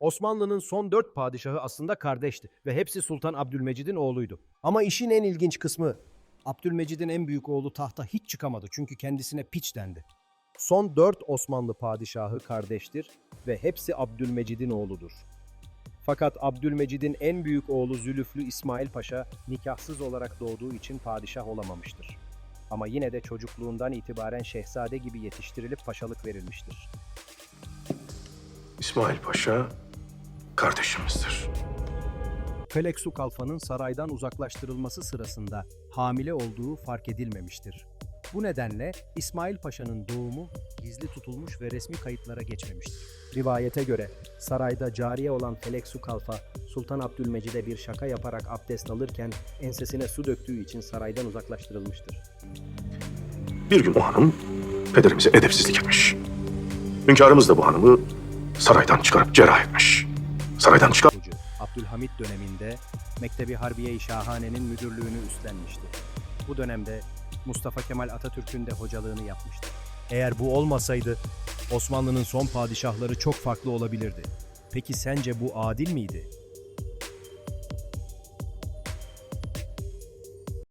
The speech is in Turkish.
Osmanlı'nın son dört padişahı aslında kardeşti ve hepsi Sultan Abdülmecid'in oğluydu. Ama işin en ilginç kısmı Abdülmecid'in en büyük oğlu tahta hiç çıkamadı çünkü kendisine piç dendi. Son dört Osmanlı padişahı kardeştir ve hepsi Abdülmecid'in oğludur. Fakat Abdülmecid'in en büyük oğlu Zülüflü İsmail Paşa nikahsız olarak doğduğu için padişah olamamıştır. Ama yine de çocukluğundan itibaren şehzade gibi yetiştirilip paşalık verilmiştir. İsmail Paşa kardeşimizdir. Feleksu Kalfa'nın saraydan uzaklaştırılması sırasında hamile olduğu fark edilmemiştir. Bu nedenle İsmail Paşa'nın doğumu gizli tutulmuş ve resmi kayıtlara geçmemiştir. Rivayete göre sarayda cariye olan Feleksu Kalfa, Sultan Abdülmecid'e bir şaka yaparak abdest alırken ensesine su döktüğü için saraydan uzaklaştırılmıştır. Bir gün o hanım pederimize edepsizlik etmiş. Hünkârımız da bu hanımı saraydan çıkarıp cerrah etmiş. Saraydan çıkar... Abdülhamit döneminde Mektebi Harbiye-i Şahane'nin müdürlüğünü üstlenmişti. Bu dönemde Mustafa Kemal Atatürk'ün de hocalığını yapmıştı. Eğer bu olmasaydı Osmanlı'nın son padişahları çok farklı olabilirdi. Peki sence bu adil miydi?